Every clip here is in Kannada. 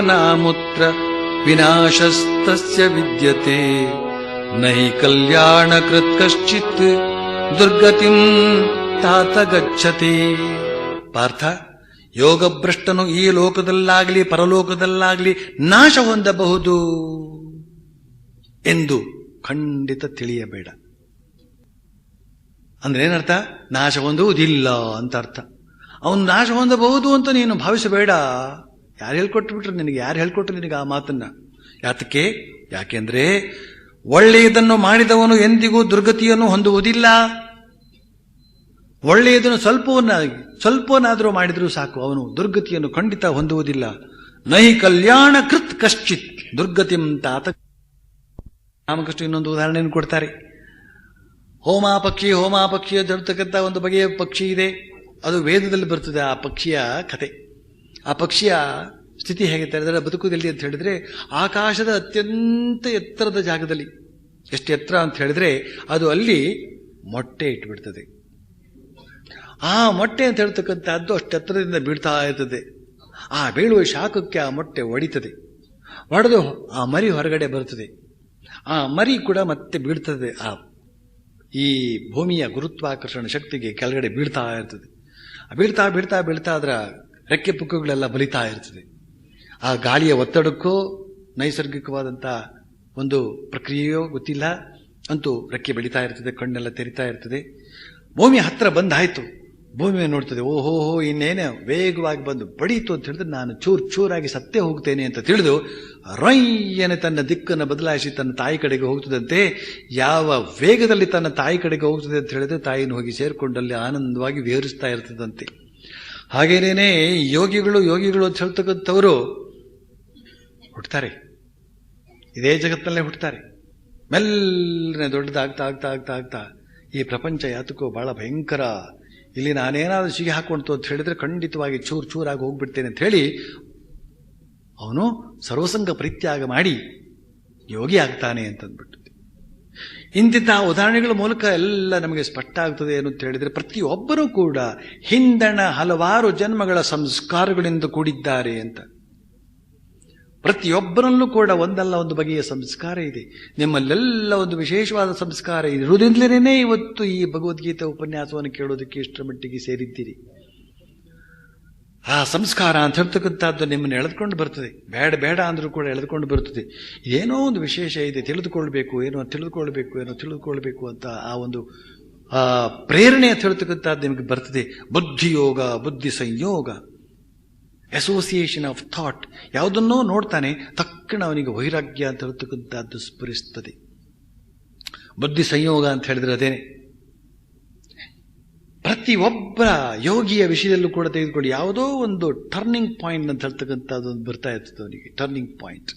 ನಾಮುತ್ರ ವಿನಾಶಸ್ತಸ್ಯ ವಿದ್ಯತೆ. ನೈ ಕಲ್ಯಾಣಕೃತ್ ಕಶ್ಚಿತ್ ದುರ್ಗತಿಂ ತಾತ ಗಚ್ಚತಿ. ಪಾರ್ಥ, ಯೋಗಭ್ರಷ್ಟನು ಈ ಲೋಕದಲ್ಲಾಗಲಿ ಪರಲೋಕದಲ್ಲಾಗಲಿ ನಾಶ ಹೊಂದಬಹುದು ಎಂದು ಖಂಡಿತ ತಿಳಿಯಬೇಡ. ಅಂದ್ರೆ ಏನರ್ಥ ನಾಶ ಹೊಂದುವುದಿಲ್ಲ ಅಂತ ಅರ್ಥ. ಅವನು ನಾಶ ಹೊಂದಬಹುದು ಅಂತ ನೀನು ಭಾವಿಸಬೇಡ. ಯಾರು ಹೇಳ್ಕೊಟ್ಬಿಟ್ರು ನಿನಗೆ? ಯಾರು ಹೇಳ್ಕೊಟ್ರು ನಿನಗೆ ಆ ಮಾತನ್ನ? ಯಾತಕ್ಕೆ? ಯಾಕೆಂದ್ರೆ ಒಳ್ಳೆಯದನ್ನು ಮಾಡಿದವನು ಎಂದಿಗೂ ದುರ್ಗತಿಯನ್ನು ಹೊಂದುವುದಿಲ್ಲ. ಒಳ್ಳೆಯದನ್ನು ಸ್ವಲ್ಪವನ್ನ ಸ್ವಲ್ಪನಾದರೂ ಮಾಡಿದರೂ ಸಾಕು. ಅವನು ದುರ್ಗತಿಯನ್ನು ಖಂಡಿತ ಹೊಂದುವುದಿಲ್ಲ. ನೈ ಕಲ್ಯಾಣ ಕೃತ್ ಕಶ್ಚಿತ್. ದುರ್ಗತಿಂ ತಾತ. ರಾಮಕೃಷ್ಣ ಇನ್ನೊಂದು ಉದಾಹರಣೆಯನ್ನು ಕೊಡ್ತಾರೆ. ಹೋಮ ಪಕ್ಷಿ ಹೋಮ ಪಕ್ಷಿ ಜರುತಕ್ಕಂಥ ಒಂದು ಬಗೆಯ ಪಕ್ಷಿ ಇದೆ. ಅದು ವೇದದಲ್ಲಿ ಬರ್ತದೆ ಆ ಪಕ್ಷಿಯ ಕತೆ. ಆ ಪಕ್ಷಿಯ ಸ್ಥಿತಿ ಹೇಗೆ ಹೇಳಿದ್ರೆ ಬದುಕುದಲ್ಲಿ ಅಂತ ಹೇಳಿದ್ರೆ ಆಕಾಶದ ಅತ್ಯಂತ ಎತ್ತರದ ಜಾಗದಲ್ಲಿ. ಎಷ್ಟು ಎತ್ತರ ಅಂತ ಹೇಳಿದ್ರೆ ಅದು ಅಲ್ಲಿ ಮೊಟ್ಟೆ ಇಟ್ಬಿಡ್ತದೆ. ಆ ಮೊಟ್ಟೆ ಅಂತ ಹೇಳ್ತಕ್ಕಂಥದ್ದು ಅಷ್ಟು ಎತ್ತರದಿಂದ ಬೀಳ್ತಾ ಇರ್ತದೆ. ಆ ಬೀಳುವ ಶಾಖಕ್ಕೆ ಆ ಮೊಟ್ಟೆ ಒಡಿತದೆ. ಒಡೆದು ಆ ಮರಿ ಹೊರಗಡೆ ಬರುತ್ತದೆ. ಆ ಮರಿ ಕೂಡ ಮತ್ತೆ ಬೀಳ್ತದೆ. ಆ ಈ ಭೂಮಿಯ ಗುರುತ್ವಾಕರ್ಷಣ ಶಕ್ತಿಗೆ ಕೆಳಗಡೆ ಬೀಳ್ತಾ ಇರ್ತದೆ. ಬೀಳ್ತಾ ಬೀಳ್ತಾ ಬೀಳ್ತಾ ಅದರ ರೆಕ್ಕೆ ಪುಕ್ಕಗಳೆಲ್ಲ ಬಲಿತಾ ಇರ್ತದೆ. ಆ ಗಾಳಿಯ ಒತ್ತಡಕ್ಕೋ ನೈಸರ್ಗಿಕವಾದಂಥ ಒಂದು ಪ್ರಕ್ರಿಯೆಯೋ ಗೊತ್ತಿಲ್ಲ. ಅಂತೂ ರೆಕ್ಕೆ ಬೆಳೀತಾ ಇರ್ತದೆ, ಕಣ್ಣೆಲ್ಲ ತೆರಿತಾ ಇರ್ತದೆ. ಭೂಮಿ ಹತ್ತಿರ ಬಂದಾಯ್ತು. ಭೂಮಿ ನೋಡ್ತದೆ ಓಹೋಹೋ ಇನ್ನೇನೆ ವೇಗವಾಗಿ ಬಂದು ಬಡೀತು ಅಂತ ಹೇಳಿದ್ರೆ ನಾನು ಚೂರ್ ಚೂರಾಗಿ ಸತ್ತೇ ಹೋಗ್ತೇನೆ ಅಂತ ತಿಳಿದು ರೊಯ್ಯನೆ ತನ್ನ ದಿಕ್ಕನ್ನು ಬದಲಾಯಿಸಿ ತನ್ನ ತಾಯಿ ಕಡೆಗೆ ಹೋಗ್ತದಂತೆ, ಯಾವ ವೇಗದಲ್ಲಿ ತನ್ನ ತಾಯಿ ಕಡೆಗೆ ಹೋಗ್ತದೆ ಅಂತ ಹೇಳಿದ್ರೆ ತಾಯಿನ ಹೋಗಿ ಸೇರಿಕೊಂಡಲ್ಲಿ ಆನಂದವಾಗಿ ವಿಹರಿಸ್ತಾ ಇರ್ತದಂತೆ. ಹಾಗೇನೇನೆ ಯೋಗಿಗಳು ಯೋಗಿಗಳು ಅಂತ ಹೇಳ್ತಕ್ಕಂಥವರು ಹುಟ್ಟುತ್ತಾರೆ ಇದೇ ಜಗತ್ತಿನಲ್ಲೇ ಹುಟ್ಟುತ್ತಾರೆ ಮೆಲ್ಲನೆ ದೊಡ್ಡದಾಗ್ತಾ, ಆಗ್ತಾ ಆಗ್ತಾ ಆಗ್ತಾ ಈ ಪ್ರಪಂಚ ಯಾತಕ್ಕೂ ಬಹಳ ಭಯಂಕರ ಇಲ್ಲಿ ನಾನೇನಾದರೂ ಸಿಗಿ ಹಾಕೊಂತು ಅಂತ ಹೇಳಿದರೆ ಖಂಡಿತವಾಗಿ ಚೂರು ಚೂರಾಗಿ ಹೋಗ್ಬಿಡ್ತೇನೆ ಅಂತ ಹೇಳಿ ಅವನು ಸರ್ವಸಂಗ ಪರಿತ್ಯಾಗ ಮಾಡಿ ಯೋಗಿ ಆಗ್ತಾನೆ ಅಂತಂದ್ಬಿಟ್ಟು. ಇಂತಿಂತಹ ಉದಾಹರಣೆಗಳ ಮೂಲಕ ಎಲ್ಲ ನಮಗೆ ಸ್ಪಷ್ಟ ಆಗ್ತದೆ ಏನು ಅಂತ ಹೇಳಿದರೆ ಪ್ರತಿಯೊಬ್ಬರೂ ಕೂಡ ಹಿಂದಣ ಹಲವಾರು ಜನ್ಮಗಳ ಸಂಸ್ಕಾರಗಳಿಂದ ಕೂಡಿದ್ದಾರೆ ಅಂತ. ಪ್ರತಿಯೊಬ್ಬರಲ್ಲೂ ಕೂಡ ಒಂದಲ್ಲ ಒಂದು ಬಗೆಯ ಸಂಸ್ಕಾರ ಇದೆ. ನಿಮ್ಮಲ್ಲೆಲ್ಲ ಒಂದು ವಿಶೇಷವಾದ ಸಂಸ್ಕಾರ ಇರುವುದಿಂದಲೇ ಇವತ್ತು ಈ ಭಗವದ್ಗೀತೆ ಉಪನ್ಯಾಸವನ್ನು ಕೇಳೋದಕ್ಕೆ ಇಷ್ಟರ ಮಟ್ಟಿಗೆ ಸೇರಿದ್ದೀರಿ. ಆ ಸಂಸ್ಕಾರ ಅಂತ ಹೇಳ್ತಕ್ಕಂಥದ್ದು ನಿಮ್ಮನ್ನು ಎಳೆದುಕೊಂಡು ಬರ್ತದೆ. ಬೇಡ ಬೇಡ ಅಂದರೂ ಕೂಡ ಎಳೆದುಕೊಂಡು ಬರ್ತದೆ. ಏನೋ ಒಂದು ವಿಶೇಷ ಇದೆ. ತಿಳಿದುಕೊಳ್ಬೇಕು, ಏನೋ ತಿಳಿದುಕೊಳ್ಬೇಕು ಏನೋ ತಿಳಿದುಕೊಳ್ಬೇಕು ಅಂತ ಆ ಒಂದು, ಆ ಪ್ರೇರಣೆ ಅಂತ ಹೇಳ್ತಕ್ಕಂಥದ್ದು ನಿಮಗೆ ಬರ್ತದೆ. ಬುದ್ಧಿಯೋಗ ಬುದ್ಧಿ ಸಂಯೋಗ ಅಸೋಸಿಯೇಷನ್ ಆಫ್ ಥಾಟ್ ಯಾವುದನ್ನೋ ನೋಡ್ತಾನೆ ತಕ್ಕಣ ಅವನಿಗೆ ವೈರಾಗ್ಯ ಅಂತ ಹೇಳ್ತಕ್ಕಂಥದ್ದು ಸ್ಫುರಿಸ್ತದೆ. ಬುದ್ಧಿ ಸಂಯೋಗ ಅಂತ ಹೇಳಿದ್ರೆ ಅದೇನೆ. ಪ್ರತಿಯೊಬ್ಬ ಯೋಗಿಯ ವಿಷಯದಲ್ಲೂ ಕೂಡ ತೆಗೆದುಕೊಂಡು ಯಾವುದೋ ಒಂದು ಟರ್ನಿಂಗ್ ಪಾಯಿಂಟ್ ಅಂತ ಹೇಳ್ತಕ್ಕಂಥದ್ದು ಬರ್ತಾ ಇರ್ತದೆ ಅವನಿಗೆ ಟರ್ನಿಂಗ್ ಪಾಯಿಂಟ್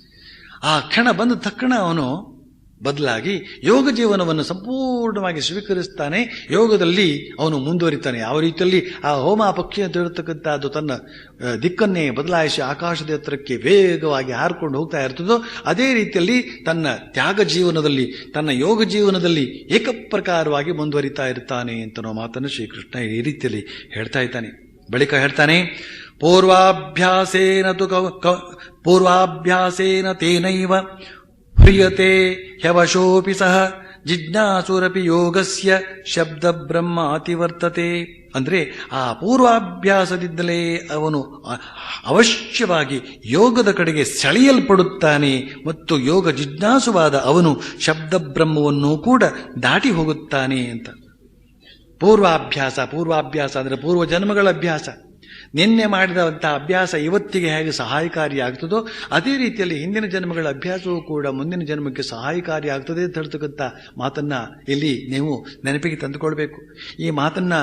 ಆ ಕ್ಷಣ ಬಂದ ತಕ್ಷಣ ಅವನು ಬದಲಾಗಿ ಯೋಗ ಜೀವನವನ್ನು ಸಂಪೂರ್ಣವಾಗಿ ಸ್ವೀಕರಿಸ್ತಾನೆ. ಯೋಗದಲ್ಲಿ ಅವನು ಮುಂದುವರಿತಾನೆ. ಯಾವ ರೀತಿಯಲ್ಲಿ ಆ ಹೋಮ ಪಕ್ಷಿ ಅಂತ ಹೇಳ್ತಕ್ಕಂಥದ್ದು ತನ್ನ ದಿಕ್ಕನ್ನೇ ಬದಲಾಯಿಸಿ ಆಕಾಶದ ಎತ್ತರಕ್ಕೆ ವೇಗವಾಗಿ ಹಾರಿಕೊಂಡು ಹೋಗ್ತಾ ಇರ್ತದೋ, ಅದೇ ರೀತಿಯಲ್ಲಿ ತನ್ನ ತ್ಯಾಗ ಜೀವನದಲ್ಲಿ, ತನ್ನ ಯೋಗ ಜೀವನದಲ್ಲಿ ಏಕಪ್ರಕಾರವಾಗಿ ಮುಂದುವರಿತಾ ಇರ್ತಾನೆ ಅಂತ ನಾವು ಮಾತನ್ನು ಶ್ರೀಕೃಷ್ಣ ಈ ರೀತಿಯಲ್ಲಿ ಹೇಳ್ತಾ ಇದ್ದಾನೆ. ಬಳಿಕ ಹೇಳ್ತಾನೆ, ಪೂರ್ವಾಭ್ಯಾಸೇನ ತು ಪೂರ್ವಾಭ್ಯಾಸೇನ ತೇನೈವ ಹ್ರಿಯತೆ ಹ್ಯವಶೋಪಿ ಸಹ ಜಿಜ್ಞಾಸುರಪಿ ಯೋಗಸ್ಯ ಶಬ್ದ ಬ್ರಹ್ಮ ಅತಿವರ್ತತೆ ಅಂದ್ರೆ ಆ ಪೂರ್ವಾಭ್ಯಾಸದಿಂದಲೇ ಅವನು ಅವಶ್ಯವಾಗಿ ಯೋಗದ ಕಡೆಗೆ ಸೆಳೆಯಲ್ಪಡುತ್ತಾನೆ ಮತ್ತು ಯೋಗ ಜಿಜ್ಞಾಸುವಾದ ಅವನು ಶಬ್ದ ಬ್ರಹ್ಮವನ್ನು ಕೂಡ ದಾಟಿ ಹೋಗುತ್ತಾನೆ ಅಂತ. ಪೂರ್ವಾಭ್ಯಾಸ ಪೂರ್ವಾಭ್ಯಾಸ ಅಂದರೆ ಪೂರ್ವ ಜನ್ಮಗಳ ಅಭ್ಯಾಸ. ನಿನ್ನೆ ಮಾಡಿದಂಥ ಅಭ್ಯಾಸ ಇವತ್ತಿಗೆ ಹೇಗೆ ಸಹಾಯಕಾರಿಯಾಗ್ತದೋ ಅದೇ ರೀತಿಯಲ್ಲಿ ಹಿಂದಿನ ಜನ್ಮಗಳ ಅಭ್ಯಾಸವೂ ಕೂಡ ಮುಂದಿನ ಜನ್ಮಕ್ಕೆ ಸಹಾಯಕಾರಿಯಾಗ್ತದೆ ಅಂತ ಹೇಳ್ತಕ್ಕಂಥ ಮಾತನ್ನ ಇಲ್ಲಿ ನೀವು ನೆನಪಿಗೆ ತಂದುಕೊಳ್ಬೇಕು. ಈ ಮಾತನ್ನ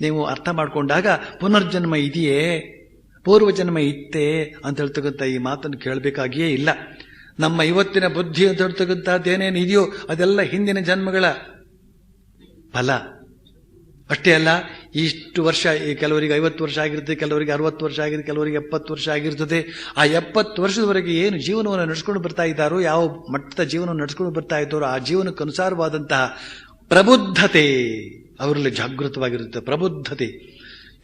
ನೀವು ಅರ್ಥ ಮಾಡಿಕೊಂಡಾಗ ಪುನರ್ಜನ್ಮ ಇದೆಯೇ? ಪೂರ್ವಜನ್ಮ ಇತ್ತೇ ಅಂತ ಹೇಳ್ತಕ್ಕಂಥ ಈ ಮಾತನ್ನು ಕೇಳಬೇಕಾಗಿಯೇ ಇಲ್ಲ. ನಮ್ಮ ಇವತ್ತಿನ ಬುದ್ಧಿ ಅಂತ ಹೇಳ್ತಕ್ಕಂಥದ್ದು ಏನೇನು ಇದೆಯೋ ಅದೆಲ್ಲ ಹಿಂದಿನ ಜನ್ಮಗಳ ಫಲ. ಅಷ್ಟೇ ಅಲ್ಲ ಇಷ್ಟು ವರ್ಷ ಈ ಕೆಲವರಿಗೆ ಐವತ್ತು ವರ್ಷ ಆಗಿರ್ತದೆ ಕೆಲವರಿಗೆ ಅರವತ್ತು ವರ್ಷ ಆಗಿದೆ ಕೆಲವರಿಗೆ ಎಪ್ಪತ್ತು ವರ್ಷ ಆಗಿರ್ತದೆ. ಆ ಎಪ್ಪತ್ತು ವರ್ಷದವರೆಗೆ ಏನು ಜೀವನವನ್ನು ನಡೆಸ್ಕೊಂಡು ಬರ್ತಾ ಇದ್ದಾರೋ, ಯಾವ ಮಟ್ಟದ ಜೀವನವನ್ನು ನಡೆಸ್ಕೊಂಡು ಬರ್ತಾ ಇದ್ದಾರೋ, ಆ ಜೀವನಕ್ಕೆ ಅನುಸಾರವಾದಂತಹ ಪ್ರಬುದ್ಧತೆ ಅವರಲ್ಲಿ ಜಾಗೃತವಾಗಿರುತ್ತೆ. ಪ್ರಬುದ್ಧತೆ.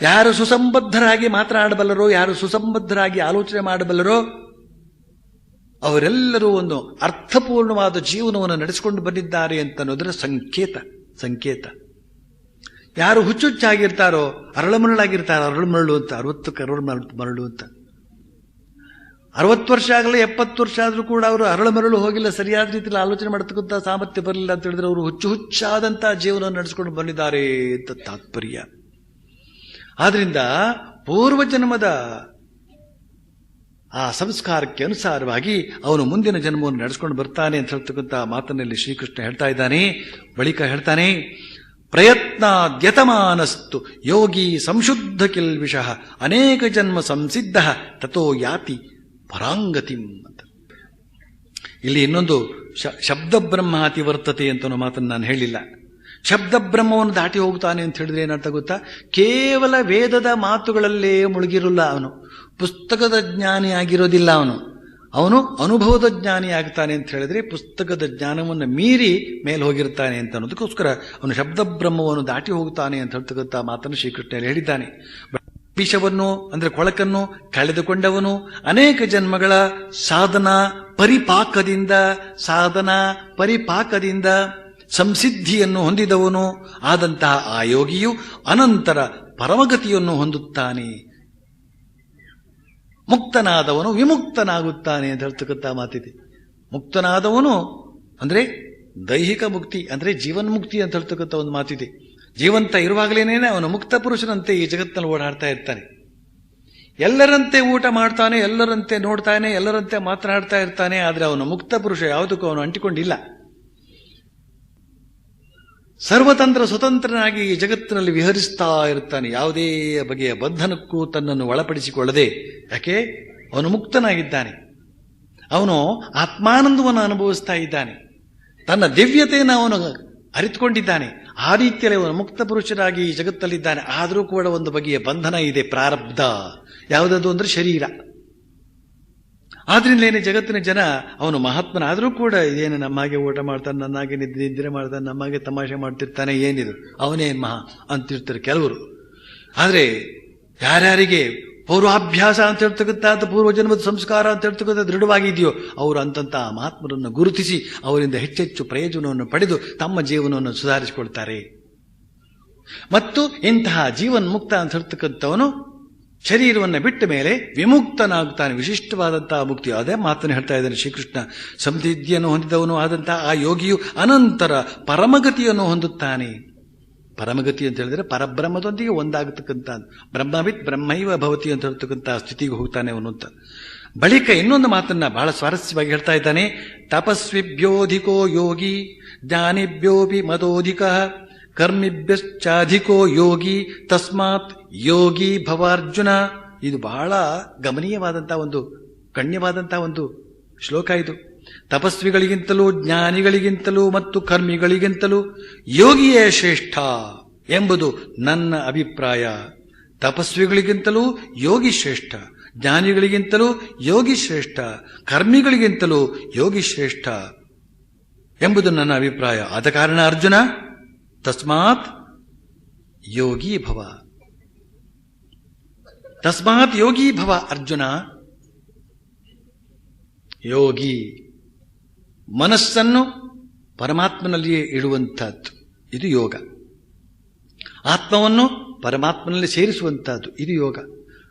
ಯಾರು ಸುಸಂಬದ್ಧರಾಗಿ ಮಾತನಾಡಬಲ್ಲರೋ ಯಾರು ಸುಸಂಬದ್ಧರಾಗಿ ಆಲೋಚನೆ ಮಾಡಬಲ್ಲರೋ, ಅವರೆಲ್ಲರೂ ಒಂದು ಅರ್ಥಪೂರ್ಣವಾದ ಜೀವನವನ್ನು ನಡೆಸಿಕೊಂಡು ಬಂದಿದ್ದಾರೆ ಅಂತ ಅನ್ನೋದರ ಸಂಕೇತ ಸಂಕೇತ. ಯಾರು ಹುಚ್ಚುಚ್ಚಾಗಿರ್ತಾರೋ ಅರಳು ಮರಳು ಅಂತ, ಅರವತ್ತು ಕರೋಡ್ ಮರಳು ಅಂತ. ಅರವತ್ತು ವರ್ಷ ಆಗಲಿ, ಎಪ್ಪತ್ತು ವರ್ಷ ಆದರೂ ಕೂಡ ಅವರು ಅರಳುಮರಳು ಹೋಗಿಲ್ಲ, ಸರಿಯಾದ ರೀತಿಯಲ್ಲಿ ಆಲೋಚನೆ ಮಾಡತಕ್ಕಂಥ ಸಾಮರ್ಥ್ಯ ಬರಲಿಲ್ಲ ಅಂತ ಹೇಳಿದ್ರೆ ಅವರು ಹುಚ್ಚು ಹುಚ್ಚಾದಂತಹ ಜೀವನ ನಡೆಸಿಕೊಂಡು ಬಂದಿದ್ದಾರೆ ಅಂತ ತಾತ್ಪರ್ಯ. ಆದ್ರಿಂದ ಪೂರ್ವಜನ್ಮದ ಆ ಸಂಸ್ಕಾರಕ್ಕೆ ಅನುಸಾರವಾಗಿ ಅವನು ಮುಂದಿನ ಜನ್ಮವನ್ನು ನಡೆಸ್ಕೊಂಡು ಬರ್ತಾನೆ ಅಂತ ಹೇಳ್ತಕ್ಕಂಥ ಮಾತನಲ್ಲಿ ಶ್ರೀಕೃಷ್ಣ ಹೇಳ್ತಾ ಇದ್ದಾನೆ. ಬಳಿಕ ಹೇಳ್ತಾನೆ ಪ್ರಯತ್ನಾದ್ಯತಮಾನಸ್ತು. ಯೋಗಿ ಸಂಶುದ್ಧ ಕಿಲ್ವಿಷಃ. ಅನೇಕ ಜನ್ಮ ಸಂಸಿದ್ಧ. ತಥೋ ಯಾತಿ ಪರಾಂಗತಿಂ ಇಲ್ಲಿ ಇನ್ನೊಂದು ಶಬ್ದ ಬ್ರಹ್ಮಾತಿ ವರ್ತತೆ ಅಂತ ಮಾತನ್ನು ನಾನು ಹೇಳಿಲ್ಲ. ಶಬ್ದ ಬ್ರಹ್ಮವನ್ನು ದಾಟಿ ಹೋಗ್ತಾನೆ ಅಂತ ಹೇಳಿದ್ರೆ ಏನರ್ಥ ಗೊತ್ತಾ? ಕೇವಲ ವೇದದ ಮಾತುಗಳಲ್ಲೇ ಮುಳುಗಿರಲ್ಲ ಅವನು. ಪುಸ್ತಕದ ಜ್ಞಾನಿ ಆಗಿರೋದಿಲ್ಲ ಅವನು. ಅವನು ಅನುಭವದ ಜ್ಞಾನಿ ಆಗ್ತಾನೆ ಅಂತ ಹೇಳಿದ್ರೆ ಪುಸ್ತಕದ ಜ್ಞಾನವನ್ನು ಮೀರಿ ಮೇಲೆ ಹೋಗಿರ್ತಾನೆ ಅಂತ ಅನ್ನೋದಕ್ಕೋಸ್ಕರ ಅವನು ಶಬ್ದ ಬ್ರಹ್ಮವನ್ನು ದಾಟಿ ಹೋಗುತ್ತಾನೆ ಅಂತ ಹೇಳ್ತಕ್ಕಂಥ ಮಾತನ್ನು ಶ್ರೀಕೃಷ್ಣ ಹೇಳಿದ್ದಾನೆ. ವಿಷವನ್ನು, ಅಂದ್ರೆ ಕೊಳಕನ್ನು ಕಳೆದುಕೊಂಡವನು ಅನೇಕ ಜನ್ಮಗಳ ಸಾಧನ ಪರಿಪಾಕದಿಂದ ಸಾಧನ ಪರಿಪಾಕದಿಂದ ಸಂಸಿದ್ಧಿಯನ್ನು ಹೊಂದಿದವನು. ಆದಂತಹ ಆ ಯೋಗಿಯು ಅನಂತರ ಪರಮಗತಿಯನ್ನು ಹೊಂದುತ್ತಾನೆ. ಮುಕ್ತನಾದವನು ವಿಮುಕ್ತನಾಗುತ್ತಾನೆ ಅಂತ ಹೇಳ್ತಕ್ಕಂಥ ಮಾತಿದೆ. ಮುಕ್ತನಾದವನು ಅಂದರೆ ದೈಹಿಕ ಮುಕ್ತಿ, ಅಂದ್ರೆ ಜೀವನ್ಮುಕ್ತಿ ಅಂತ ಹೇಳ್ತಕ್ಕಂಥ ಒಂದು ಮಾತಿದೆ. ಜೀವಂತ ಇರುವಾಗಲೇನೇ ಅವನು ಮುಕ್ತ ಪುರುಷನಂತೆ ಈ ಜಗತ್ತಿನಲ್ಲಿ ಓಡಾಡ್ತಾ ಇರ್ತಾನೆ. ಎಲ್ಲರಂತೆ ಊಟ ಮಾಡ್ತಾನೆ, ಎಲ್ಲರಂತೆ ನೋಡ್ತಾನೆ, ಎಲ್ಲರಂತೆ ಮಾತನಾಡ್ತಾ ಇರ್ತಾನೆ, ಆದರೆ ಅವನು ಮುಕ್ತ ಪುರುಷ ಯಾವುದಕ್ಕೂ ಅವನು ಅಂಟಿಕೊಂಡಿಲ್ಲ. ಸರ್ವತಂತ್ರ ಸ್ವತಂತ್ರನಾಗಿ ಈ ಜಗತ್ತಿನಲ್ಲಿ ವಿಹರಿಸ್ತಾ ಇರ್ತಾನೆ. ಯಾವುದೇ ಬಗೆಯ ಬಂಧನಕ್ಕೂ ತನ್ನನ್ನು ಒಳಪಡಿಸಿಕೊಳ್ಳದೆ ಯಾಕೆ? ಅವನು ಮುಕ್ತನಾಗಿದ್ದಾನೆ. ಅವನು ಆತ್ಮಾನಂದವನ್ನು ಅನುಭವಿಸ್ತಾ ಇದ್ದಾನೆ. ತನ್ನ ದಿವ್ಯತೆಯನ್ನು ಅವನು ಅರಿತುಕೊಂಡಿದ್ದಾನೆ. ಆ ರೀತಿಯಲ್ಲಿ ಅವನು ಮುಕ್ತ ಪುರುಷರಾಗಿ ಈ ಜಗತ್ತಲ್ಲಿದ್ದಾನೆ. ಆದರೂ ಕೂಡ ಒಂದು ಬಗೆಯ ಬಂಧನ ಇದೆ, ಪ್ರಾರಬ್ಧ. ಯಾವುದದು ಅಂದರೆ ಶರೀರ. ಆದ್ರಿಂದಲೇನೆ ಜಗತ್ತಿನ ಜನ ಅವನು ಮಹಾತ್ಮನಾದರೂ ಕೂಡ ಇದೇನು ನಮ್ಮಾಗೆ ಊಟ ಮಾಡ್ತಾನೆ ನನ್ನಾಗೆ ನಿದ್ರೆ ನಿದ್ರೆ ಮಾಡ್ತಾನೆ ನಮ್ಮಾಗೆ ತಮಾಷೆ ಮಾಡ್ತಿರ್ತಾನೆ, ಏನಿದು? ಅವನೇ ಮಹಾ ಅಂತಿರ್ತಾರೆ ಕೆಲವರು. ಆದರೆ ಯಾರ್ಯಾರಿಗೆ ಪೂರ್ವಾಭ್ಯಾಸ ಅಂತ ಹೇಳ್ತಕ್ಕಂಥ ಪೂರ್ವಜನ್ಮದ ಸಂಸ್ಕಾರ ಅಂತ ಹೇಳ್ತಕ್ಕಂಥ ದೃಢವಾಗಿದೆಯೋ ಅವರು ಅಂತಂಥ ಮಹಾತ್ಮರನ್ನು ಗುರುತಿಸಿ ಅವರಿಂದ ಹೆಚ್ಚೆಚ್ಚು ಪ್ರಯೋಜನವನ್ನು ಪಡೆದು ತಮ್ಮ ಜೀವನವನ್ನು ಸುಧಾರಿಸಿಕೊಳ್ತಾರೆ. ಮತ್ತು ಇಂತಹ ಜೀವನ್ಮುಕ್ತ ಅಂತ ಹೇಳ್ತಕ್ಕಂಥವನು ಶರೀರವನ್ನು ಬಿಟ್ಟ ಮೇಲೆ ವಿಮುಕ್ತನಾಗ್ತಾನೆ ವಿಶಿಷ್ಟವಾದಂತಹ ಮುಕ್ತಿ. ಅದೇ ಮಾತನ್ನು ಹೇಳ್ತಾ ಇದ್ದಾನೆ ಶ್ರೀಕೃಷ್ಣ. ಸಮೃದ್ಧಿಯನ್ನು ಹೊಂದಿದವನು ಆದಂತಹ ಆ ಯೋಗಿಯು ಅನಂತರ ಪರಮಗತಿಯನ್ನು ಹೊಂದುತ್ತಾನೆ. ಪರಮಗತಿ ಅಂತ ಹೇಳಿದ್ರೆ ಪರಬ್ರಹ್ಮದೊಂದಿಗೆ ಒಂದಾಗತಕ್ಕಂಥ ಬ್ರಹ್ಮವಿತ್ ಬ್ರಹ್ಮೈವ ಭವತಿ ಅಂತ ಹೇಳ್ತಕ್ಕಂಥ ಸ್ಥಿತಿಗೆ ಹೋಗ್ತಾನೆ ಅವನು ಅಂತ. ಬಳಿಕ ಇನ್ನೊಂದು ಮಾತನ್ನ ಬಹಳ ಸ್ವಾರಸ್ಯವಾಗಿ ಹೇಳ್ತಾ ಇದ್ದಾನೆ. ತಪಸ್ವಿಭ್ಯೋಧಿಕೋ ಯೋಗಿ, ಜ್ಞಾನಿಭ್ಯೋಪಿ ಮದೋಧಿಕ, ಕರ್ಮಿಭ್ಯಶ್ಚಾಧಿಕೋ ಯೋಗಿ, ತಸ್ಮಾತ್ ಯೋಗಿ ಭವಾರ್ಜುನ. ಇದು ಬಹಳ ಗಮನೀಯವಾದಂತಹ ಒಂದು ಗಣ್ಯವಾದಂತಹ ಒಂದು ಶ್ಲೋಕ ಇದು. ತಪಸ್ವಿಗಳಿಗಿಂತಲೂ, ಜ್ಞಾನಿಗಳಿಗಿಂತಲೂ ಮತ್ತು ಕರ್ಮಿಗಳಿಗಿಂತಲೂ ಯೋಗಿಯೇ ಶ್ರೇಷ್ಠ ಎಂಬುದು ನನ್ನ ಅಭಿಪ್ರಾಯ. ತಪಸ್ವಿಗಳಿಗಿಂತಲೂ ಯೋಗಿ ಶ್ರೇಷ್ಠ, ಜ್ಞಾನಿಗಳಿಗಿಂತಲೂ ಯೋಗಿ ಶ್ರೇಷ್ಠ, ಕರ್ಮಿಗಳಿಗಿಂತಲೂ ಯೋಗಿ ಶ್ರೇಷ್ಠ ಎಂಬುದು ನನ್ನ ಅಭಿಪ್ರಾಯ. ಆದ ಕಾರಣ ಅರ್ಜುನ, ತಸ್ಮಾತ್ ಯೋಗಿ ಭವ. ತಸ್ಮಾತ್ ಯೋಗಿ ಭವ ಅರ್ಜುನ. ಯೋಗಿ ಮನಸ್ಸನ್ನು ಪರಮಾತ್ಮನಲ್ಲಿಯೇ ಇಡುವಂತಹದ್ದು ಇದು ಯೋಗ. ಆತ್ಮವನ್ನು ಪರಮಾತ್ಮನಲ್ಲಿ ಸೇರಿಸುವಂತಹದ್ದು ಇದು ಯೋಗ.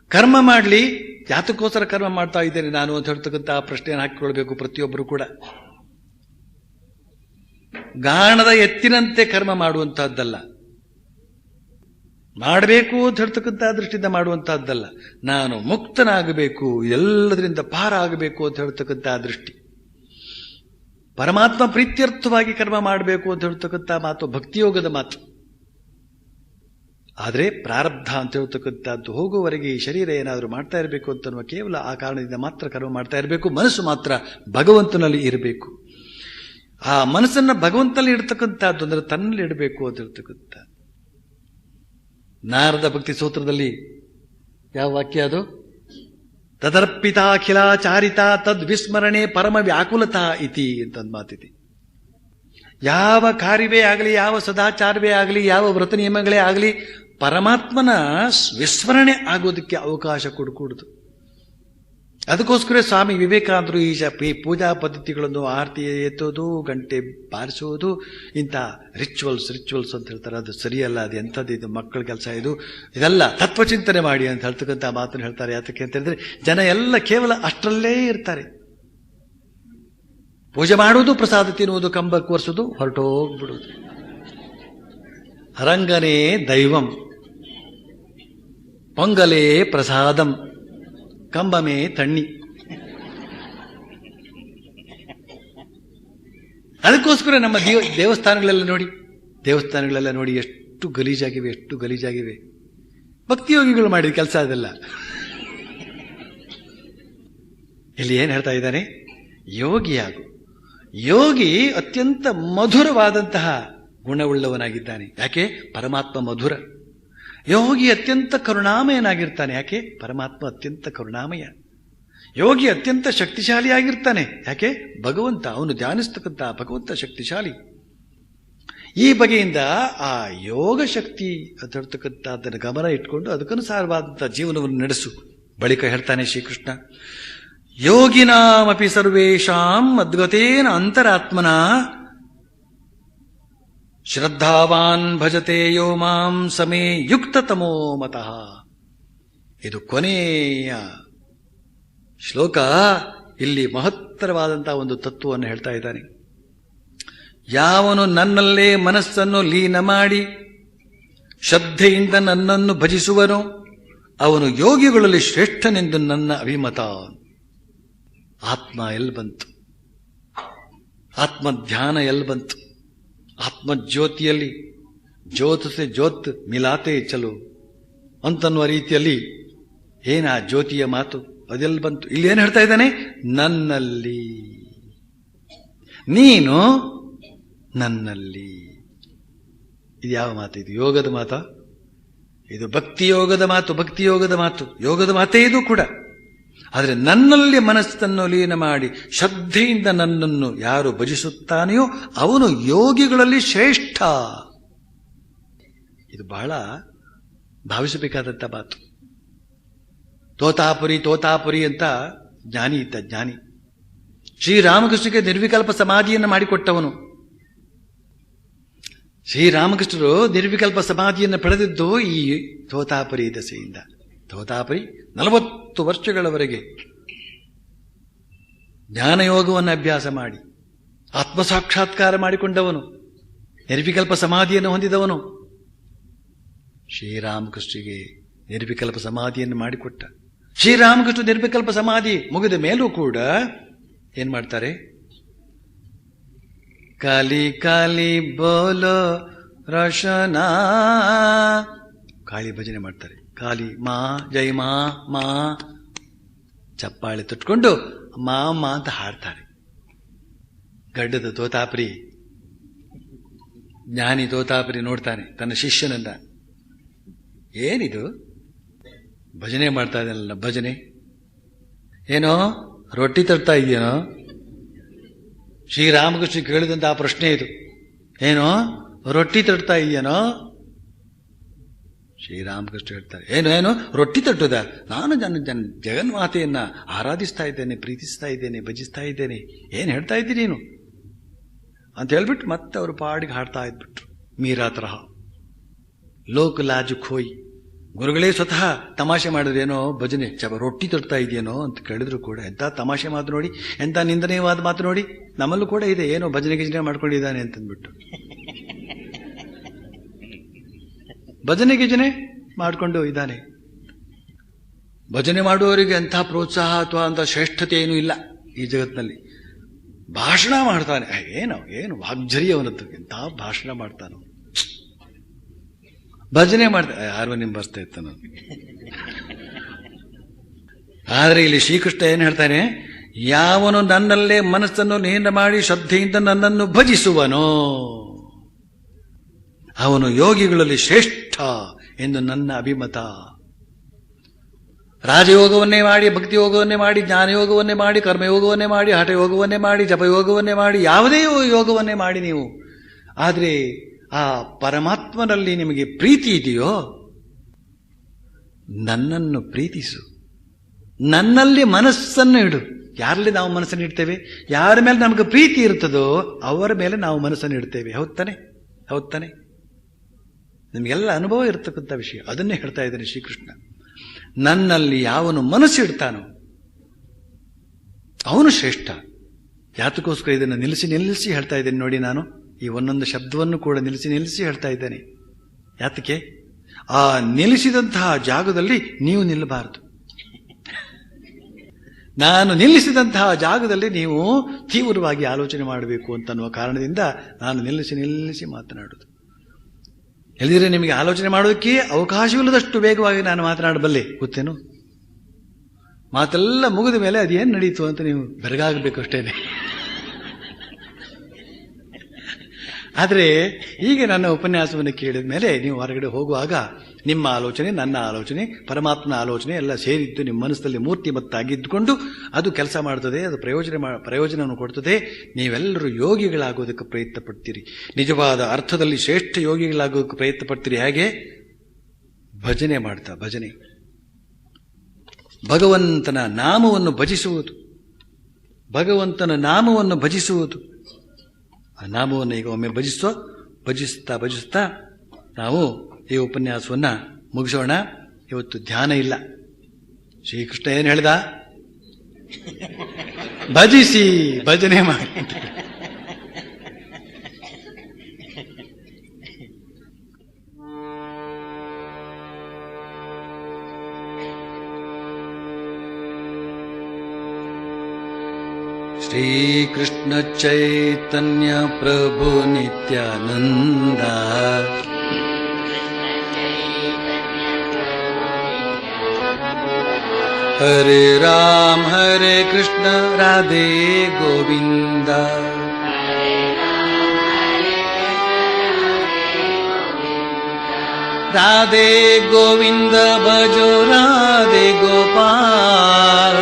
ಕರ್ಮ ಮಾಡಲಿ, ಯಾತಕ್ಕೋಸ್ಕರ ಕರ್ಮ ಮಾಡ್ತಾ ಇದ್ದೇನೆ ನಾನು ಅಂತ ಹೇಳ್ತಕ್ಕಂಥ ಪ್ರಶ್ನೆಯನ್ನು ಹಾಕಿಕೊಳ್ಬೇಕು ಪ್ರತಿಯೊಬ್ಬರು ಕೂಡ. ಗಾಣದ ಎತ್ತಿನಂತೆ ಕರ್ಮ ಮಾಡುವಂತಹದ್ದಲ್ಲ ಮಾಡಬೇಕು ಅಂತ ಹೇಳ್ತಕ್ಕಂಥ ದೃಷ್ಟಿಯಿಂದ ಮಾಡುವಂತಹದ್ದಲ್ಲ. ನಾನು ಮುಕ್ತನಾಗಬೇಕು, ಎಲ್ಲದರಿಂದ ಪಾರ ಆಗಬೇಕು ಅಂತ ಹೇಳ್ತಕ್ಕಂಥ ದೃಷ್ಟಿ. ಪರಮಾತ್ಮ ಪ್ರೀತ್ಯರ್ಥವಾಗಿ ಕರ್ಮ ಮಾಡಬೇಕು ಅಂತ ಹೇಳ್ತಕ್ಕಂಥ ಮಾತು, ಭಕ್ತಿಯೋಗದ ಮಾತು. ಆದರೆ ಪ್ರಾರಬ್ಧ ಅಂತ ಹೇಳ್ತಕ್ಕಂಥದ್ದು ಹೋಗುವವರೆಗೆ ಈ ಶರೀರ ಏನಾದರೂ ಮಾಡ್ತಾ ಇರಬೇಕು ಅಂತನ್ನುವ ಕೇವಲ ಆ ಕಾರಣದಿಂದ ಮಾತ್ರ ಕರ್ಮ ಮಾಡ್ತಾ ಇರಬೇಕು, ಮನಸ್ಸು ಮಾತ್ರ ಭಗವಂತನಲ್ಲಿ ಇರಬೇಕು. ಆ ಮನಸ್ಸನ್ನು ಭಗವಂತನಲ್ಲಿ ಇಡ್ತಕ್ಕಂಥದ್ದು ಅಂದರೆ ತನ್ನಲ್ಲಿ ಇಡಬೇಕು ಅಂತ ಹೇಳ್ತಕ್ಕಂಥ ನಾರದ ಭಕ್ತಿ ಸೂತ್ರದಲ್ಲಿ ಯಾವ ವಾಕ್ಯ ಅದು? ತದರ್ಪಿತಾಖಿಲಾಚಾರಿತ ತದ್ ವಿಸ್ಮರಣೆ ಪರಮ ವ್ಯಾಕುಲತಾ ಇತಿ ಅಂತಂದ ಮಾತಿದೆ. ಯಾವ ಕಾರ್ಯವೇ ಆಗಲಿ, ಯಾವ ಸದಾಚಾರವೇ ಆಗಲಿ, ಯಾವ ವ್ರತ ನಿಯಮಗಳೇ ಆಗಲಿ, ಪರಮಾತ್ಮನ ವಿಸ್ಮರಣೆ ಆಗೋದಕ್ಕೆ ಅವಕಾಶ ಕೊಡಕೂಡದು. ಅದಕ್ಕೋಸ್ಕರ ಸ್ವಾಮಿ ವಿವೇಕಾನಂದರು ಈ ಪೂಜಾ ಪದ್ಧತಿಗಳನ್ನು ಆರತಿ ಎತ್ತೋದು, ಗಂಟೆ ಬಾರಿಸೋದು, ಇಂಥ ರಿಚುವಲ್ಸ್ ರಿಚುವಲ್ಸ್ ಅಂತ ಹೇಳ್ತಾರೆ. ಅದು ಸರಿಯಲ್ಲ, ಅದು ಎಂಥದ್ದು, ಇದು ಮಕ್ಕಳ ಕೆಲಸ, ಇದು ಇದೆಲ್ಲ ತತ್ವಚಿಂತನೆ ಮಾಡಿ ಅಂತ ಹೇಳ್ತಕ್ಕಂಥ ಮಾತನ್ನು ಹೇಳ್ತಾರೆ. ಯಾತಕ್ಕೆ ಅಂತ ಹೇಳಿದ್ರೆ, ಜನ ಎಲ್ಲ ಕೇವಲ ಅಷ್ಟರಲ್ಲೇ ಇರ್ತಾರೆ. ಪೂಜೆ ಮಾಡುವುದು, ಪ್ರಸಾದ ತಿನ್ನುವುದು ಕಂಬಕ್ಕೆ ಒರೆಸೋದು ಹೊರಟೋಗ್ಬಿಡುವುದು. ರಂಗನೇ ದೈವಂ ಪೊಂಗಲೇ ಪ್ರಸಾದಂ. ಕಂಬಮೇ ತಣ್ಣಿ. ಅದಕ್ಕೋಸ್ಕರ ನಮ್ಮ ದೇವ, ದೇವಸ್ಥಾನಗಳೆಲ್ಲ ನೋಡಿ ದೇವಸ್ಥಾನಗಳೆಲ್ಲ ನೋಡಿ ಎಷ್ಟು ಗಲೀಜಾಗಿವೆ ಎಷ್ಟು ಗಲೀಜಾಗಿವೆ. ಭಕ್ತಿಯೋಗಿಗಳು ಮಾಡಿದ ಕೆಲಸ ಅದೆಲ್ಲ. ಇಲ್ಲಿ ಏನ್ ಹೇಳ್ತಾ ಇದ್ದಾನೆ? ಯೋಗಿಯಾಗು. ಯೋಗಿ ಅತ್ಯಂತ ಮಧುರವಾದಂತಹ ಗುಣವುಳ್ಳವನಾಗಿದ್ದಾನೆ. ಯಾಕೆ? ಪರಮಾತ್ಮ ಮಧುರ. ಯೋಗಿ ಅತ್ಯಂತ ಕರುಣಾಮಯನಾಗಿರ್ತಾನೆ. ಯಾಕೆ? ಪರಮಾತ್ಮ ಅತ್ಯಂತ ಕರುಣಾಮಯ. ಯೋಗಿ ಅತ್ಯಂತ ಶಕ್ತಿಶಾಲಿಯಾಗಿರ್ತಾನೆ ಯಾಕೆ? ಭಗವಂತ, ಅವನು ಧ್ಯಾನಿಸ್ತಕ್ಕಂಥ ಭಗವಂತ ಶಕ್ತಿಶಾಲಿ. ಈ ಬಗೆಯಿಂದ ಆ ಯೋಗ ಶಕ್ತಿ ಅದರ ಗಮನ ಇಟ್ಕೊಂಡು ಅದಕ್ಕನುಸಾರವಾದಂಥ ಜೀವನವನ್ನು ನಡೆಸು. ಬಳಿಕ ಹೇಳ್ತಾನೆ ಶ್ರೀಕೃಷ್ಣ, ಯೋಗಿನಾಮಪಿ ಸರ್ವೇಷಾಂ ಅದ್ಗತೇನ ಅಂತರಾತ್ಮನ ಶ್ರದ್ಧಾವಾನ್ ಭಜತೆ ಯೋ ಮಾಂ ಸಮೇ ಯುಕ್ತತಮೋ ಮತಃ. ಇದು ಕೊನೆಯ ಶ್ಲೋಕ. ಇಲ್ಲಿ ಮಹತ್ತರವಾದಂತಹ ಒಂದು ತತ್ವವನ್ನು ಹೇಳ್ತಾ ಇದ್ದಾನೆ. ಯಾವನು ನನ್ನಲ್ಲೇ ಮನಸ್ಸನ್ನು ಲೀನ ಮಾಡಿ, ಶ್ರದ್ಧೆಯಿಂದ ನನ್ನನ್ನು ಭಜಿಸುವನು, ಅವನು ಯೋಗಿಗಳಲ್ಲಿ ಶ್ರೇಷ್ಠನೆಂದು ನನ್ನ ಅಭಿಮತ. ಆತ್ಮ ಎಲ್ಲಿ ಬಂತು? ಆತ್ಮ ಧ್ಯಾನ ಎಲ್ಲಿ ಬಂತು? ಆತ್ಮಜ್ಯೋತಿಯಲ್ಲಿ ಜ್ಯೋತಸೆ ಜ್ಯೋತ್ ಮಿಲಾತೆ ಚಲು ಅಂತನ್ನುವ ರೀತಿಯಲ್ಲಿ ಏನ ಆ ಜ್ಯೋತಿಯ ಮಾತು? ಅದೆಲ್ಲ ಬಂತು. ಇಲ್ಲಿ ಏನು ಹೇಳ್ತಾ ಇದ್ದಾನೆ? ನನ್ನಲ್ಲಿ. ನೀನು ನನ್ನಲ್ಲಿ. ಇದು ಯಾವ ಮಾತು? ಇದು ಯೋಗದ ಮಾತ? ಇದು ಭಕ್ತಿ ಯೋಗದ ಮಾತು ಭಕ್ತಿ ಯೋಗದ ಮಾತು. ಯೋಗದ ಮಾತೇ ಇದು ಕೂಡ. ಆದರೆ ನನ್ನಲ್ಲಿ ಮನಸ್ಸನ್ನು ಲೀನ ಮಾಡಿ ಶ್ರದ್ಧೆಯಿಂದ ನನ್ನನ್ನು ಯಾರು ಭಜಿಸುತ್ತಾನೆಯೋ ಅವನು ಯೋಗಿಗಳಲ್ಲಿ ಶ್ರೇಷ್ಠ. ಇದು ಬಹಳ ಭಾವಿಸಬೇಕಾದಂಥ ಮಾತು. ತೋತಾಪುರಿ ತೋತಾಪುರಿ ಅಂತ ಜ್ಞಾನಿ ಇದ್ದ ಜ್ಞಾನಿ. ಶ್ರೀರಾಮಕೃಷ್ಣಗೆ ನಿರ್ವಿಕಲ್ಪ ಸಮಾಧಿಯನ್ನು ಮಾಡಿಕೊಟ್ಟವನು. ಶ್ರೀರಾಮಕೃಷ್ಣರು ನಿರ್ವಿಕಲ್ಪ ಸಮಾಧಿಯನ್ನು ಪಡೆದಿದ್ದು ಈ ತೋತಾಪುರಿ ದಸೆಯಿಂದ. ತೋತಾಪುರಿ ನಲವತ್ತು ವರ್ಷಗಳವರೆಗೆ ಜ್ಞಾನಯೋಗವನ್ನು ಅಭ್ಯಾಸ ಮಾಡಿ, ಆತ್ಮಸಾಕ್ಷಾತ್ಕಾರ ಮಾಡಿಕೊಂಡವನು, ನಿರ್ವಿಕಲ್ಪ ಸಮಾಧಿಯನ್ನು ಹೊಂದಿದವನು. ಶ್ರೀರಾಮಕೃಷ್ಣಿಗೆ ನಿರ್ವಿಕಲ್ಪ ಸಮಾಧಿಯನ್ನು ಮಾಡಿಕೊಟ್ಟ. ಶ್ರೀರಾಮಕೃಷ್ಣ ನಿರ್ವಿಕಲ್ಪ ಸಮಾಧಿ ಮುಗಿದ ಮೇಲೂ ಕೂಡ ಏನ್ ಮಾಡ್ತಾರೆ? ಕಾಲಿ ಕಾಲಿ ಬೋಲೋ ರಶನಾ. ಕಾಳಿ ಭಜನೆ ಮಾಡ್ತಾರೆ. ಕಾಲಿ ಮಾ, ಜೈ ಮಾ ಮಾ. ಚಪ್ಪಾಳೆ ತುಟ್ಕೊಂಡು ಮಾ ಮಾ ಅಂತ ಹಾಡ್ತಾರೆ. ಗಡ್ಡದ ತೋತಾಪರಿ. ಜ್ಞಾನಿ ತೋತಾಪರಿ ನೋಡ್ತಾನೆ, ತನ್ನ ಶಿಷ್ಯನನ್ನ. ಏನಿದು? ಭಜನೆ ಮಾಡ್ತಾ ಇದ್ದಾನಲ್ಲ, ಭಜನೆ. ಏನೋ, ರೊಟ್ಟಿ ತರ್ತಾ ಇದೆಯೇನೋ? ಶ್ರೀರಾಮಕೃಷ್ಣ ಕೇಳಿದಂತ ಆ ಪ್ರಶ್ನೆ ಇದು. ಏನೋ, ರೊಟ್ಟಿ ತರ್ತಾ ಇದೆಯೇನೋ? ಶ್ರೀರಾಮಕೃಷ್ಣ ಹೇಳ್ತಾರೆ, ಏನು ಏನು? ರೊಟ್ಟಿ ತಟ್ಟುದ? ನಾನು ಜನ ಜನ ಜಗನ್ಮಾತೆಯನ್ನ ಆರಾಧಿಸ್ತಾ ಇದ್ದೇನೆ, ಪ್ರೀತಿಸ್ತಾ ಇದ್ದೇನೆ, ಭಜಿಸ್ತಾ ಇದ್ದೇನೆ. ಏನು ಹೇಳ್ತಾ ಇದ್ದೀನಿ ನೀನು? ಅಂತ ಹೇಳ್ಬಿಟ್ಟು ಮತ್ತೆ ಅವರು ಪಾಡಿಗೆ ಹಾಡ್ತಾ ಇದ್ಬಿಟ್ರು. ಮೀರಾ ತರಹ ಲೋಕ ಲಾಜು ಖೋಯ್. ಗುರುಗಳೇ ಸ್ವತಃ ತಮಾಷೆ ಮಾಡಿದ್ರೇನೋ? ಭಜನೆ ಚಬ ರೊಟ್ಟಿ ತಟ್ತಾ ಇದೆಯೇನೋ? ಅಂತ ಕೇಳಿದ್ರು ಕೂಡ. ಎಂತ ತಮಾಷೆ ಮಾತು ನೋಡಿ? ಎಂತ ನಿಂದನೀಯವಾದ ಮಾತು ನೋಡಿ? ನಮ್ಮಲ್ಲೂ ಕೂಡ ಇದೆ. ಏನೋ ಭಜನೆ ಗಿಜನೆ ಮಾಡ್ಕೊಂಡಿದ್ದಾನೆ ಅಂತಂದ್ಬಿಟ್ಟು. ಭಜನೆ ಗಿಜನೆ ಮಾಡಿಕೊಂಡು ಇದ್ದಾನೆ. ಭಜನೆ ಮಾಡುವವರಿಗೆ ಅಂಥ ಪ್ರೋತ್ಸಾಹ ಅಥವಾ ಅಂತ ಶ್ರೇಷ್ಠತೆ ಏನೂ ಇಲ್ಲ ಈ ಜಗತ್ತಿನಲ್ಲಿ. ಭಾಷಣ ಮಾಡ್ತಾನೆ. ಏನು ಏನು ವಾಗ್ಜರಿ ಅವನದ್ದು ಎಂಥ ಭಾಷಣ ಮಾಡ್ತಾನೋ. ಭಜನೆ ಮಾಡ್ತಾ ಹಾರ್ಮೋನಿಯಂ ಬರ್ತಾ ಇತ್ತು ನಾನು. ಆದ್ರೆ ಇಲ್ಲಿ ಶ್ರೀಕೃಷ್ಣ ಏನು ಹೇಳ್ತಾನೆ? ಯಾವನು ನನ್ನಲ್ಲೇ ಮನಸ್ಸನ್ನು ನೇನ ಮಾಡಿ ಶ್ರದ್ಧೆಯಿಂದ ನನ್ನನ್ನು ಭಜಿಸುವನೋ, ಅವನು ಯೋಗಿಗಳಲ್ಲಿ ಶ್ರೇಷ್ಠ ಎಂದು ನನ್ನ ಅಭಿಮತ. ರಾಜಯೋಗವನ್ನೇ ಮಾಡಿ ಭಕ್ತಿ ಯೋಗವನ್ನೇ ಮಾಡಿ, ಜ್ಞಾನಯೋಗವನ್ನೇ ಮಾಡಿ, ಕರ್ಮಯೋಗವನ್ನೇ ಮಾಡಿ, ಹಠಯೋಗವನ್ನೇ ಮಾಡಿ, ಜಪಯೋಗವನ್ನೇ ಮಾಡಿ, ಯಾವುದೇ ಯೋಗವನ್ನೇ ಮಾಡಿ ನೀವು. ಆದರೆ ಆ ಪರಮಾತ್ಮನಲ್ಲಿ ನಿಮಗೆ ಪ್ರೀತಿ ಇದೆಯೋ? ನನ್ನನ್ನು ಪ್ರೀತಿಸು. ನನ್ನಲ್ಲಿ ಮನಸ್ಸನ್ನು ಇಡು. ಯಾರಲ್ಲಿ ನಾವು ಮನಸ್ಸನ್ನು ಇಡ್ತೇವೆ? ಯಾರ ಮೇಲೆ ನಮಗೆ ಪ್ರೀತಿ ಇರ್ತದೋ, ಅವರ ಮೇಲೆ ನಾವು ಮನಸ್ಸನ್ನು ಇಡ್ತೇವೆ. ಹೌದ್ತಾನೆ ಹೌದ್ತಾನೆ ಹೌದ್ ತಾನೆ? ನಿಮಗೆಲ್ಲ ಅನುಭವ ಇರತಕ್ಕಂಥ ವಿಷಯ. ಅದನ್ನೇ ಹೇಳ್ತಾ ಇದ್ದಾನೆ ಶ್ರೀಕೃಷ್ಣ. ನನ್ನಲ್ಲಿ ಯಾವನು ಮನಸ್ಸು ಇಡ್ತಾನೋ, ಅವನು ಶ್ರೇಷ್ಠ. ಯಾತಕ್ಕೋಸ್ಕರ ಇದನ್ನು ನಿಲ್ಲಿಸಿ ನಿಲ್ಲಿಸಿ ಹೇಳ್ತಾ ಇದ್ದೇನೆ ನೋಡಿ ನಾನು. ಈ ಒಂದೊಂದು ಶಬ್ದವನ್ನು ಕೂಡ ನಿಲ್ಲಿಸಿ ನಿಲ್ಲಿಸಿ ಹೇಳ್ತಾ ಇದ್ದೇನೆ. ಯಾತಕ್ಕೆ? ಆ ನಿಲ್ಲಿಸಿದಂತಹ ಜಾಗದಲ್ಲಿ ನೀವು ನಿಲ್ಲಬಾರದು. ನಾನು ನಿಲ್ಲಿಸಿದಂತಹ ಜಾಗದಲ್ಲಿ ನೀವು ತೀವ್ರವಾಗಿ ಆಲೋಚನೆ ಮಾಡಬೇಕು ಅಂತನ್ನುವ ಕಾರಣದಿಂದ ನಾನು ನಿಲ್ಲಿಸಿ ನಿಲ್ಲಿಸಿ ಮಾತನಾಡುವುದು ಎಲ್ಲಿದ್ರೆ ನಿಮಗೆ ಆಲೋಚನೆ ಮಾಡೋದಕ್ಕೆ ಅವಕಾಶವಿಲ್ಲದಷ್ಟು ವೇಗವಾಗಿ ನಾನು ಮಾತನಾಡಬಲ್ಲೆ, ಗೊತ್ತೇನು? ಮಾತೆಲ್ಲ ಮುಗಿದ ಮೇಲೆ ಅದೇನು ನಡೀತು ಅಂತ ನೀವು ಬೆರಗಾಗಬೇಕು ಅಷ್ಟೇ. ಆದರೆ ಈಗ ನನ್ನ ಉಪನ್ಯಾಸವನ್ನು ಕೇಳಿದ ಮೇಲೆ ನೀವು ಹೊರಗಡೆ ಹೋಗುವಾಗ ನಿಮ್ಮ ಆಲೋಚನೆ, ನನ್ನ ಆಲೋಚನೆ, ಪರಮಾತ್ಮನ ಆಲೋಚನೆ ಎಲ್ಲ ಸೇರಿದ್ದು ನಿಮ್ಮ ಮನಸ್ಸಲ್ಲಿ ಮೂರ್ತಿಮತ್ತಾಗಿದ್ದುಕೊಂಡು ಅದು ಕೆಲಸ ಮಾಡ್ತದೆ, ಅದು ಪ್ರಯೋಜನ ಪ್ರಯೋಜನವನ್ನು ಕೊಡ್ತದೆ. ನೀವೆಲ್ಲರೂ ಯೋಗಿಗಳಾಗೋದಕ್ಕೆ ಪ್ರಯತ್ನ ಪಡ್ತೀರಿ ನಿಜವಾದ ಅರ್ಥದಲ್ಲಿ ಶ್ರೇಷ್ಠ ಯೋಗಿಗಳಾಗೋದಕ್ಕೆ ಪ್ರಯತ್ನ ಪಡ್ತೀರಿ ಹೇಗೆ? ಭಜನೆ ಮಾಡ್ತಾ, ಭಜನೆ. ಭಗವಂತನ ನಾಮವನ್ನು ಭಜಿಸುವುದು. ಭಗವಂತನ ನಾಮವನ್ನು ಭಜಿಸುವುದು. ಆ ನಾಮವನ್ನು ಈಗ ಒಮ್ಮೆ ಭಜಿಸುವ, ಭಜಿಸ್ತಾ ಭಜಿಸ್ತಾ ನಾವು ಈ ಉಪನ್ಯಾಸವನ್ನ ಮುಗಿಸೋಣ. ಇವತ್ತು ಧ್ಯಾನ ಇಲ್ಲ. ಶ್ರೀಕೃಷ್ಣ ಏನು ಹೇಳ್ದ? ಭಜಿಸಿ ಭಜನೆ ಮಾಡಿ. ಅಂತ. हरे राम हरे कृष्ण राधे गोविन्द। राधे गोविन्द भजो राधे गोपाल।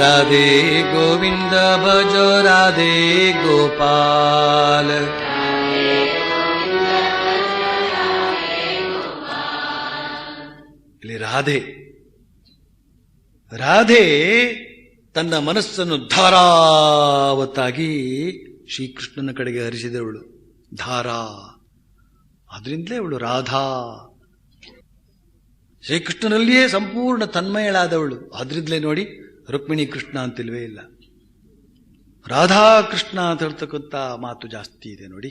राधे गोविन्द भजो राधे गोपाल ಇಲ್ಲಿ ರಾಧೆ. ರಾಧೆ ತನ್ನ ಮನಸ್ಸನ್ನು ಧಾರಾವತ್ತಾಗಿ ಶ್ರೀಕೃಷ್ಣನ ಕಡೆಗೆ ಹರಿಸಿದವಳು. ಧಾರಾ. ಅದರಿಂದಲೇ ಅವಳು ರಾಧಾ. ಶ್ರೀಕೃಷ್ಣನಲ್ಲಿಯೇ ಸಂಪೂರ್ಣ ತನ್ಮಯಳಾದವಳು. ಅದರಿಂದಲೇ ನೋಡಿ, ರುಕ್ಮಿಣಿ ಕೃಷ್ಣ ಅಂತಿಲ್ವೇ ಇಲ್ಲ. ರಾಧಾ ಕೃಷ್ಣ ಅಂತ ಹೇಳ್ತಕ್ಕಂಥ ಮಾತು ಜಾಸ್ತಿ ಇದೆ ನೋಡಿ.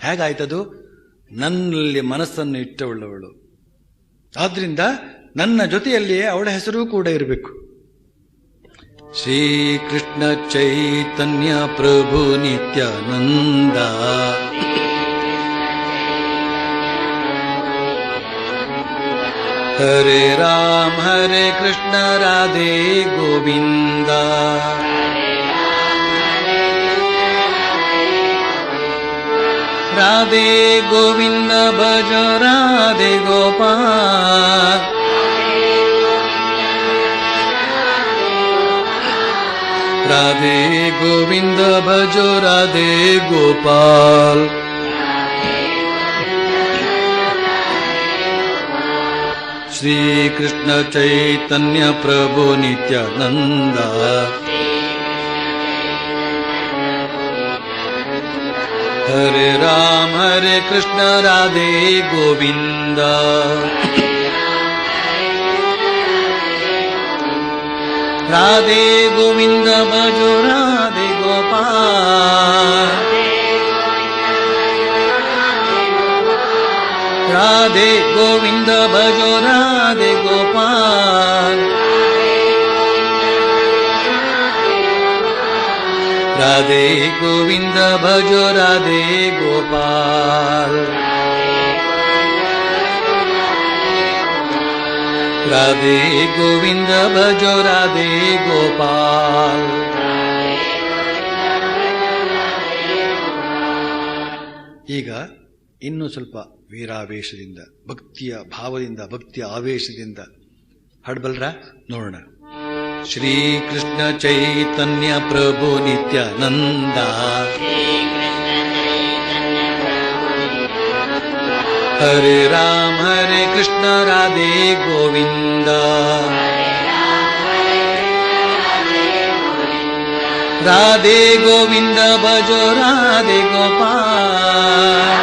ಹೇಗಾಯ್ತದು? ನನ್ನಲ್ಲಿ ಮನಸ್ಸನ್ನು ಇಟ್ಟವಳವಳು. ಆದ್ರಿಂದ ನನ್ನ ಜೊತೆಯಲ್ಲಿಯೇ ಅವಳ ಹೆಸರು ಕೂಡ ಇರಬೇಕು. ಶ್ರೀಕೃಷ್ಣ ಚೈತನ್ಯ ಪ್ರಭು ನಿತ್ಯಾನಂದ. ಹರೇ ರಾಮ, ಹರೇ ಕೃಷ್ಣ, ರಾಧೇ ಗೋವಿಂದ. राधे गोविन्द भज राधे गोपाल। राधे गोविन्द भज राधे गोपाल। श्रीकृष्ण चैतन्य प्रभो नित्यानन्दा। हरे राम हरे कृष्ण राधे गोविन्द। राधे गोविन्द भजो राधे गोपाल। राधे गोविन्द भजो राधे गोपाल। ರಾಧೆ गोविन्द भजो ರಾಧೆ ಗೋಪಾಲ. ರಾಧೆ ಗೋವಿಂದ ಭಜೋ ರಾಧೆ ಗೋಪಾಲ್. ಈಗ ಇನ್ನು ಸ್ವಲ್ಪ ವೀರಾವೇಶದಿಂದ, ಭಕ್ತಿಯ ಭಾವದಿಂದ, ಭಕ್ತಿಯ ಆವೇಶದಿಂದ ಹಾಡ್ಬಲ್ರ ನೋಡೋಣ. श्रीकृष्ण चैतन्य प्रभु नित्यानन्दा हरे राम हरे कृष्ण राधे गोविन्द। राधे गोविन्द भजो राधे गोपाल।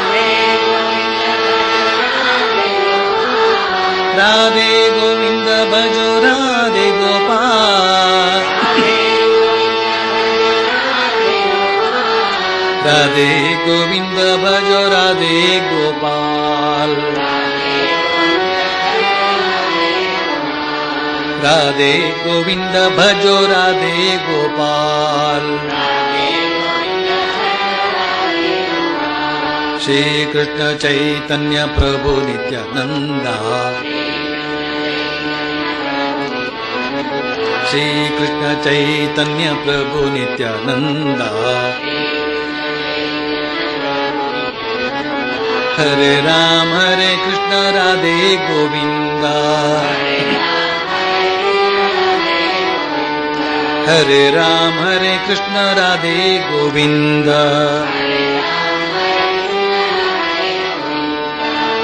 राधे गोविन्द भजो राधे गोविन्द भजो राधे गोपाल। राधे गोविन्द भजो राधे गोपाल। श्रीकृष्ण चैतन्य प्रभु नित्यानन्दा। श्रीकृष्ण चैतन्य प्रभु नित्यानन्दा हरे राम हरे कृष्ण राधे गोविन्द हरे राम हरे कृष्ण राधे गोविन्द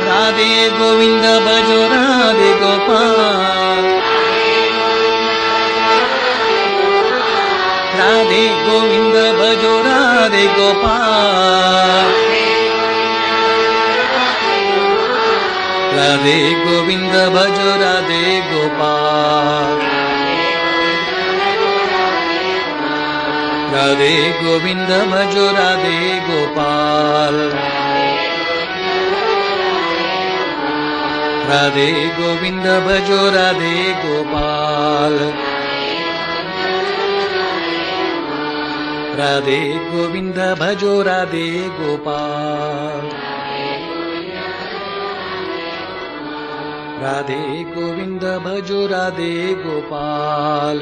राधे गोविंद भजो राधे गोपाल। राधे गोविंद भजो राधे गोपाल। राधे गोविन्द भजो राधे गोपाल राधे गोविन्द भजो राधे गोपाल राधे गोविन्द भजो राधे गोपाल राधे गोविन्द भजो राधे गोपाल राधे गोविन्द भजो राधे गोपाल